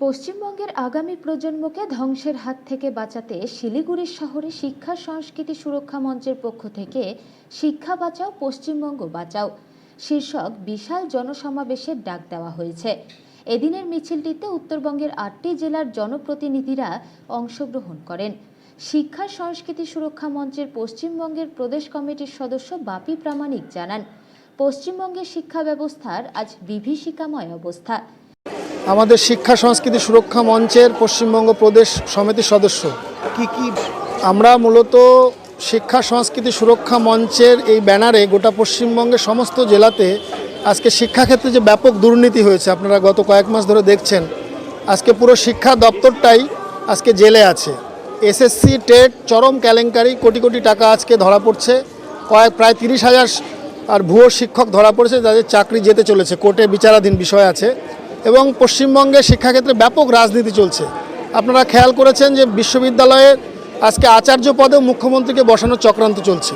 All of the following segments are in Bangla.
পশ্চিমবঙ্গের আগামী প্রজন্মকে ধ্বংসের হাত থেকে বাঁচাতে শিলিগুড়ি শহরে শিক্ষা, সংস্কৃতি সুরক্ষা মঞ্চের পক্ষ থেকে শিক্ষা বাঁচাও, পশ্চিমবঙ্গ বাঁচাও শীর্ষক বিশাল জনসমাবেশের ডাক দেওয়া হয়েছে। এদিনের মিছিলটিতে উত্তরবঙ্গের আটটি জেলার জনপ্রতিনিধিরা অংশগ্রহণ করেন। শিক্ষা, সংস্কৃতি সুরক্ষা মঞ্চের পশ্চিমবঙ্গের প্রদেশ কমিটির সদস্য বাপি প্রামাণিক জানান, পশ্চিমবঙ্গের শিক্ষা ব্যবস্থার আজ বিভীষিকাময় অবস্থা। আমাদের শিক্ষা সংস্কৃতি সুরক্ষা মঞ্চের পশ্চিমবঙ্গ প্রদেশ সমিতির সদস্য। কি কি? আমরা মূলত শিক্ষা সংস্কৃতি সুরক্ষা মঞ্চের এই ব্যানারে গোটা পশ্চিমবঙ্গের সমস্ত জেলাতে আজকে শিক্ষাক্ষেত্রে যে ব্যাপক দুর্নীতি হয়েছে আপনারা গত কয়েক মাস ধরে দেখছেন আজকে পুরো শিক্ষা দপ্তরটাই আজকে জেলে আছে। এসএসসি টেট চরম কেলেঙ্কারি কোটি কোটি টাকা আজকে ধরা পড়ছে কয়েক প্রায় তিরিশ হাজার আর ভুয়ো শিক্ষক ধরা পড়েছে তাদের চাকরি যেতে চলেছে কোর্টে বিচারাধীন বিষয় আছে। এবং পশ্চিমবঙ্গে শিক্ষাক্ষেত্রে ব্যাপক রাজনীতি চলছে। আপনারা খেয়াল করেছেন যে বিশ্ববিদ্যালয়ের আজকে আচার্য পদেও মুখ্যমন্ত্রীকে বসানোর চক্রান্ত চলছে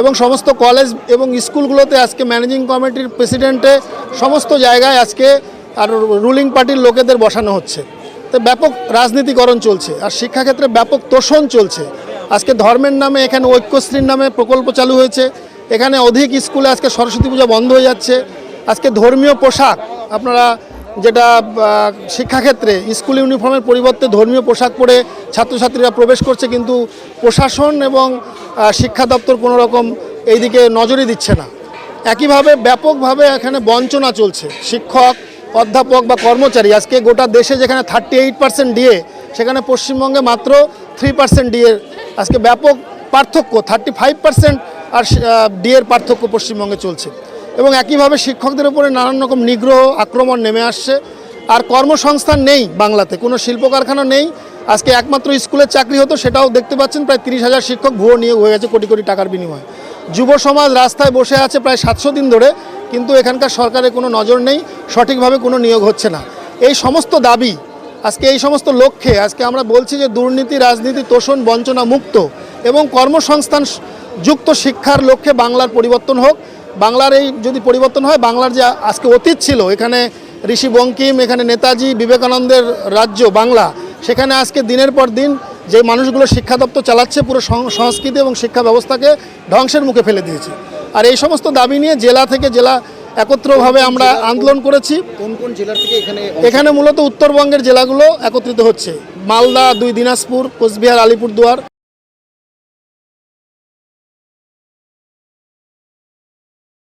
এবং সমস্ত কলেজ এবং স্কুলগুলোতে আজকে ম্যানেজিং কমিটির প্রেসিডেন্টে সমস্ত জায়গায় আজকে আর রুলিং পার্টির লোকেদের বসানো হচ্ছে। তো ব্যাপক রাজনীতিকরণ চলছে আর শিক্ষাক্ষেত্রে ব্যাপক তোষণ চলছে। আজকে ধর্মের নামে এখানে ঐক্যশ্রীর নামে প্রকল্প চালু হয়েছে। এখানে অধিক স্কুলে আজকে সরস্বতী পূজা বন্ধ হয়ে যাচ্ছে। আজকে ধর্মীয় পোশাক আপনারা যেটা শিক্ষাক্ষেত্রে স্কুল ইউনিফর্মের পরিবর্তে ধর্মীয় পোশাক পরে ছাত্রছাত্রীরা প্রবেশ করছে, কিন্তু প্রশাসন এবং শিক্ষা দপ্তর কোনো রকম এইদিকে নজরই দিচ্ছে না। একইভাবে ব্যাপকভাবে এখানে বঞ্চনা চলছে। শিক্ষক, অধ্যাপক বা কর্মচারী, আজকে গোটা দেশে যেখানে থার্টি এইট পার্সেন্ট ডিএ, সেখানে পশ্চিমবঙ্গে মাত্র থ্রি পার্সেন্ট ডিএ আজকে ব্যাপক পার্থক্য, থার্টি ফাইভ পার্সেন্ট আর ডিএর পার্থক্য পশ্চিমবঙ্গে চলছে। এবং একইভাবে শিক্ষকদের উপরে নানান রকম নিগ্রহ, আক্রমণ নেমে আসছে। আর কর্মসংস্থান নেই বাংলাতে, কোনো শিল্প কারখানা নেই। আজকে একমাত্র স্কুলের চাকরি হতো, সেটাও দেখতে পাচ্ছেন প্রায় তিরিশ হাজার শিক্ষক, ভুয়ো নিয়োগ হয়ে গেছে কোটি কোটি টাকার বিনিময়ে। যুব সমাজ রাস্তায় বসে আছে প্রায় সাতশো দিন ধরে, কিন্তু এখানকার সরকারের কোনো নজর নেই, সঠিকভাবে কোনো নিয়োগ হচ্ছে না। এই সমস্ত দাবি, আজকে এই সমস্ত লক্ষ্যে, আজকে আমরা বলছি যে দুর্নীতি, রাজনীতি, তোষণ, বঞ্চনা মুক্ত এবং কর্মসংস্থান যুক্ত শিক্ষার লক্ষ্যে বাংলার পরিবর্তন হোক। বাংলার এই যদি পরিবর্তন হয় বাংলার যে আজকে অতীত ছিল এখানে ঋষি বঙ্কিম এখানে নেতাজি বিবেকানন্দের রাজ্য বাংলা সেখানে আজকে দিনের পর দিন যে মানুষগুলো শিক্ষা দপ্তর চালাচ্ছে পুরো সং- সংস্কৃতি এবং শিক্ষা ব্যবস্থাকে ধ্বংসের মুখে ফেলে দিয়েছে। আর এই সমস্ত দাবি নিয়ে জেলা থেকে জেলা একত্রভাবে আমরা আন্দোলন করেছি। কোন কোন জেলার থেকে এখানে এখানে মূলত উত্তরবঙ্গের জেলাগুলো একত্রিত হচ্ছে। মালদা দুই দিনাজপুর কোচবিহার আলিপুরদুয়ার